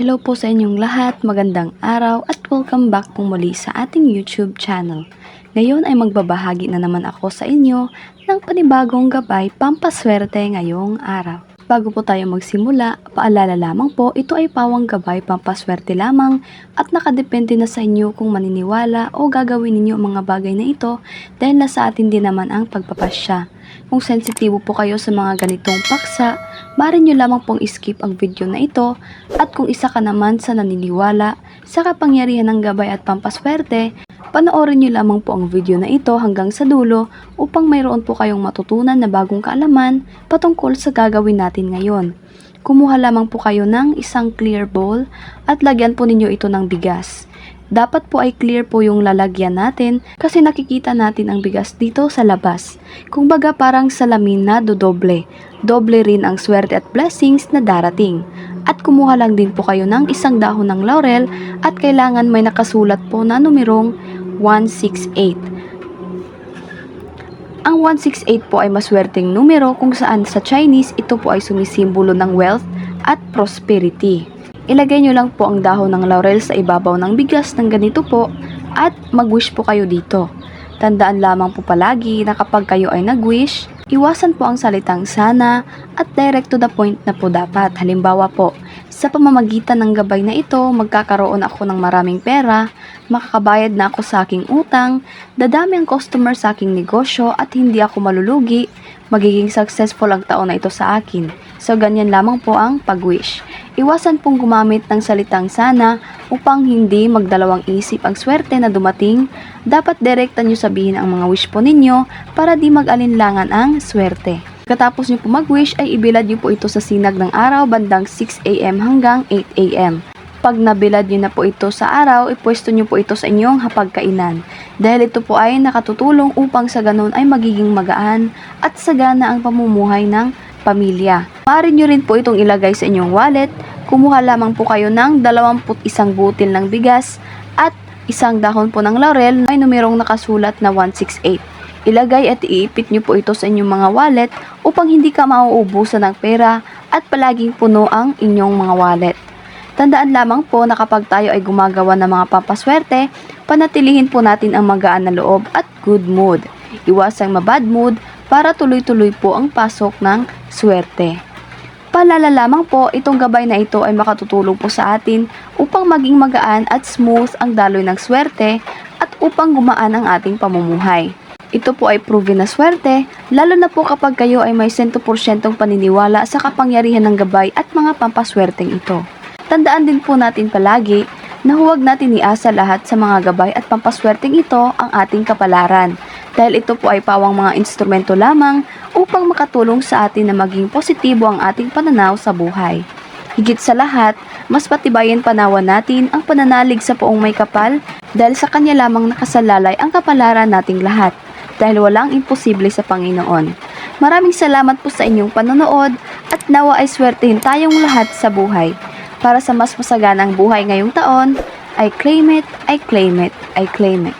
Hello po sa inyong lahat, magandang araw at welcome back po muli sa ating YouTube channel. Ngayon ay magbabahagi na naman ako sa inyo ng panibagong gabay pampaswerte ngayong araw. Bago po tayo magsimula, paalala lamang po, ito ay pawang gabay pampaswerte lamang at nakadepende na sa inyo kung maniniwala o gagawin ninyo ang mga bagay na ito dahil nasa atin din naman ang pagpapasya. Kung sensitibo po kayo sa mga ganitong paksa, maaari nyo lamang pong skip ang video na ito at kung isa ka naman sa naniniwala sa kapangyarihan ng gabay at pampaswerte, panoorin nyo lamang po ang video na ito hanggang sa dulo upang mayroon po kayong matutunan na bagong kaalaman patungkol sa gagawin natin ngayon. Kumuha lamang po kayo ng isang clear bowl at lagyan po ninyo ito ng bigas. Dapat po ay clear po yung lalagyan natin kasi nakikita natin ang bigas dito sa labas. Kung baga parang salamin na dodoble. Doble rin ang swerte at blessings na darating. At kumuha lang din po kayo ng isang dahon ng laurel at kailangan may nakasulat po na numerong 168. Ang 168 po ay maswerteng numero kung saan sa Chinese ito po ay sumisimbolo ng wealth at prosperity. Ilagay nyo lang po ang dahon ng laurel sa ibabaw ng bigas ng ganito po at mag-wish po kayo dito. Tandaan lamang po palagi na kapag kayo ay nag-wish, iwasan po ang salitang sana at direct to the point na po dapat. Halimbawa po, sa pamamagitan ng gabay na ito, magkakaroon ako ng maraming pera, makakabayad na ako sa aking utang, dadami ang customer sa aking negosyo at hindi ako malulugi, magiging successful ang taon na ito sa akin. So, ganyan lamang po ang pag-wish. Iwasan pong gumamit ng salitang sana upang hindi magdalawang isip ang swerte na dumating. Dapat direkta nyo sabihin ang mga wish po ninyo para di mag-alinlangan ang swerte. Katapos nyo po mag-wish ay ibilad nyo po ito sa sinag ng araw bandang 6am hanggang 8am. Pag nabilad nyo na po ito sa araw, ipwesto nyo po ito sa inyong hapagkainan. Dahil ito po ay nakatutulong upang sa ganun ay magiging magaan at sagana ang pamumuhay ng pamilya. Maaari nyo rin po itong ilagay sa inyong wallet. Kumuha lamang po kayo ng 21 butil ng bigas at isang dahon po ng laurel may numerong nakasulat na 168. Ilagay at iipit nyo po ito sa inyong mga wallet upang hindi ka mauubusan ng pera at palaging puno ang inyong mga wallet. Tandaan lamang po na kapag tayo ay gumagawa ng mga pampaswerte, panatilihin po natin ang magaan na loob at good mood. Iwasang mabad mood para tuloy-tuloy po ang pasok ng swerte. Paalala lamang po, itong gabay na ito ay makatutulong po sa atin upang maging magaan at smooth ang daloy ng swerte at upang gumaan ang ating pamumuhay. Ito po ay proven na swerte, lalo na po kapag kayo ay may 100% paniniwala sa kapangyarihan ng gabay at mga pampaswerteng ito. Tandaan din po natin palagi na huwag natin iasa lahat sa mga gabay at pampaswerteng ito ang ating kapalaran dahil ito po ay pawang mga instrumento lamang upang makatulong sa atin na maging positibo ang ating pananaw sa buhay. Higit sa lahat, mas patibayan panawan natin ang pananalig sa poong may kapal dahil sa kanya lamang nakasalalay ang kapalaran nating lahat dahil walang imposible sa Panginoon. Maraming salamat po sa inyong panonood at nawa ay swertehin tayong lahat sa buhay. Para sa mas masaganang buhay ngayong taon, I claim it, I claim it, I claim it.